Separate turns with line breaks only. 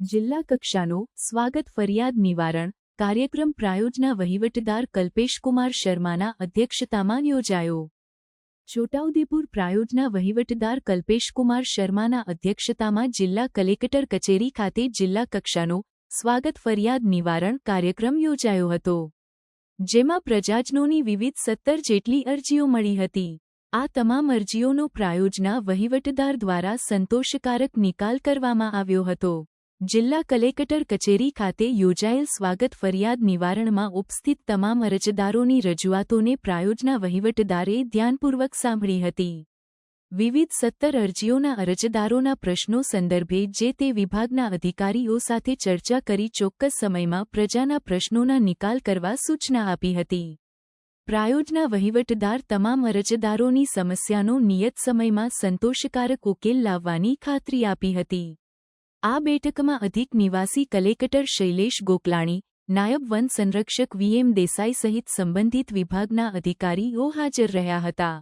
જિલ્લા કક્ષાનો સ્વાગત ફરિયાદ નિવારણ કાર્યક્રમ પ્રાયોજના વહીવટદાર કલ્પેશકુમાર શર્માના અધ્યક્ષતામાં યોજાયો. છોટાઉદેપુર પ્રાયોજના વહીવટદાર કલ્પેશકુમાર શર્માના અધ્યક્ષતામાં જિલ્લા કલેક્ટર કચેરી ખાતે જિલ્લા કક્ષાનો સ્વાગત ફરિયાદ નિવારણ કાર્યક્રમ યોજાયો હતો, જેમાં પ્રજાજનોની વિવિધ સત્તર જેટલી અરજીઓ મળી હતી. આ તમામ અરજીઓનો પ્રાયોજના વહીવટદાર દ્વારા સંતોષકારક નિકાલ કરવામાં આવ્યો હતો. જિલ્લા કલેક્ટર કચેરી ખાતે યોજાયેલ સ્વાગત ફરિયાદ નિવારણમાં ઉપસ્થિત તમામ અરજદારોની રજૂઆતોને પ્રાયોજના વહીવટદારે ધ્યાનપૂર્વક સાંભળી હતી. વિવિધ સત્તર અરજીઓના અરજદારોના પ્રશ્નો સંદર્ભે જે તે વિભાગના અધિકારીઓ સાથે ચર્ચા કરી ચોક્કસ સમયમાં પ્રજાના પ્રશ્નોના નિકાલ કરવા સૂચના આપી હતી. પ્રાયોજના વહીવટદાર તમામ અરજદારોની સમસ્યાનો નિયત સમયમાં સંતોષકારક ઉકેલ લાવવાની ખાતરી આપી હતી. આ બેઠકમાં અધિક નિવાસી કલેક્ટર શૈલેષ ગોકલાણી, નાયબ વન સંરક્ષક વીએમ દેસાઈ સહિત સંબંધિત વિભાગના અધિકારીઓ હાજર રહ્યા હતા.